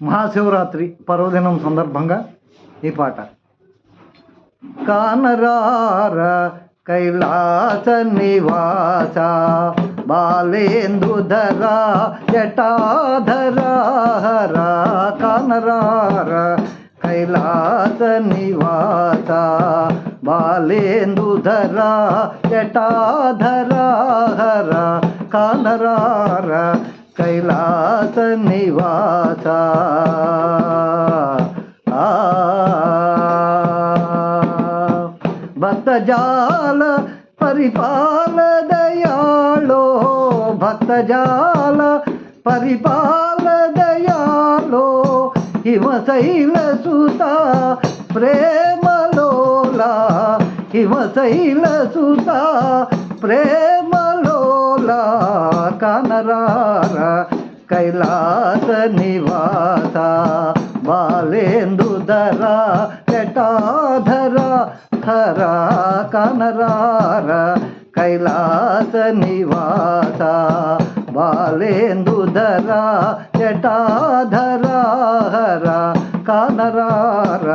మహాశివరాత్రి పర్వదినం సందర్భంగా ఈ పాట. కానరార కైలాస నివాస బాలేందుధర జటాధర కానరార కైలాస నివాస బాలేందుధర జటాధర కానరార కైలాస నివాస. ఆ. భక్తజాల పరిపాల దయాళో భక్తజాల పరిపాల దయాళో హిమశైల సుత ప్రేమలోలా హిమశైల సుత ప్రేమ ప్రేమలోలా కనరార కైలాస నివాస బాలేందు బాలేందుధర జటాధర హర కనరార కైలాస నివాస బాలేందు బాలేందుధర జటాధర హర కనరార.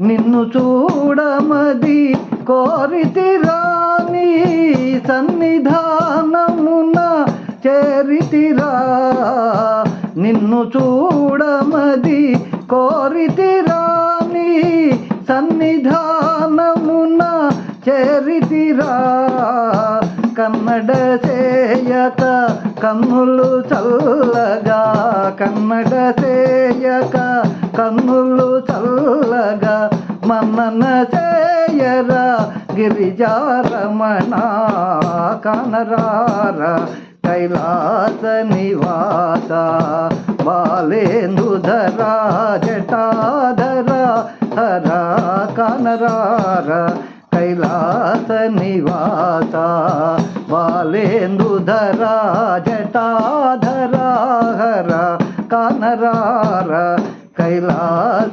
నిన్ను చూడమది కోరితిరాని సన్నిధానమున చేరితిరా. నిన్ను చూడమది కోరితిరాని సన్నిధానమున చేరితిరా. కన్నడ చేయక కన్నులు చల్లగా కన్నడ చేయక కన్నులు చల్లగా మన్నన జయరా గిరిజారమణ కనరార కైలాస నివాస బాలేందుధర జటాధర హర కనరార కైలాస నివాస బాలేందుధర జటాధర హర కనరార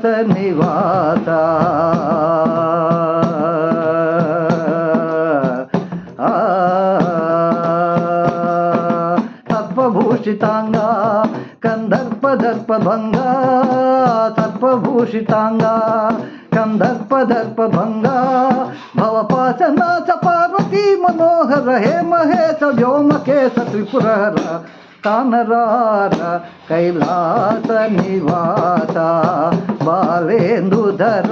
नाथ निवाता सर्पभूषिताङ्गा कन्दर्पदर्पभङ्गा सर्पभूषिताङ्गा कन्दर्पदर्पभङ्गा भवपाचना च पार्वती मनोहर, हे महेश व्योम केश त्रिपुरहर। కానరార కైలాస నివాస బాలేందుధర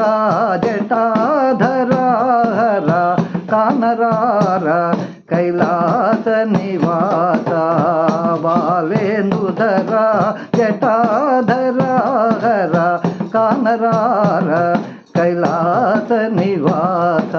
జటాధర హర కానరార కైలాస నివాస బాలేందుధర జటాధరాహర కానరార కైలాస నివాస.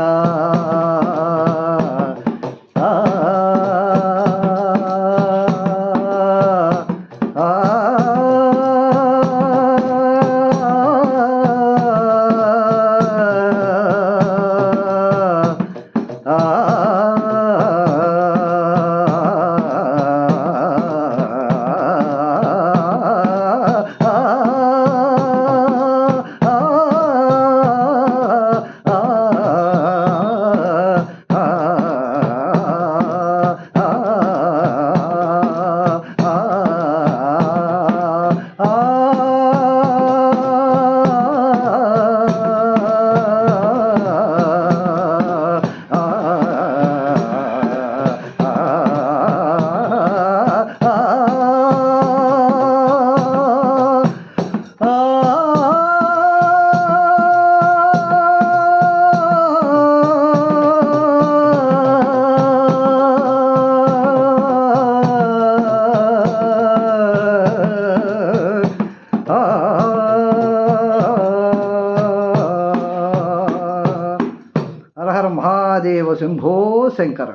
శంభో శంకర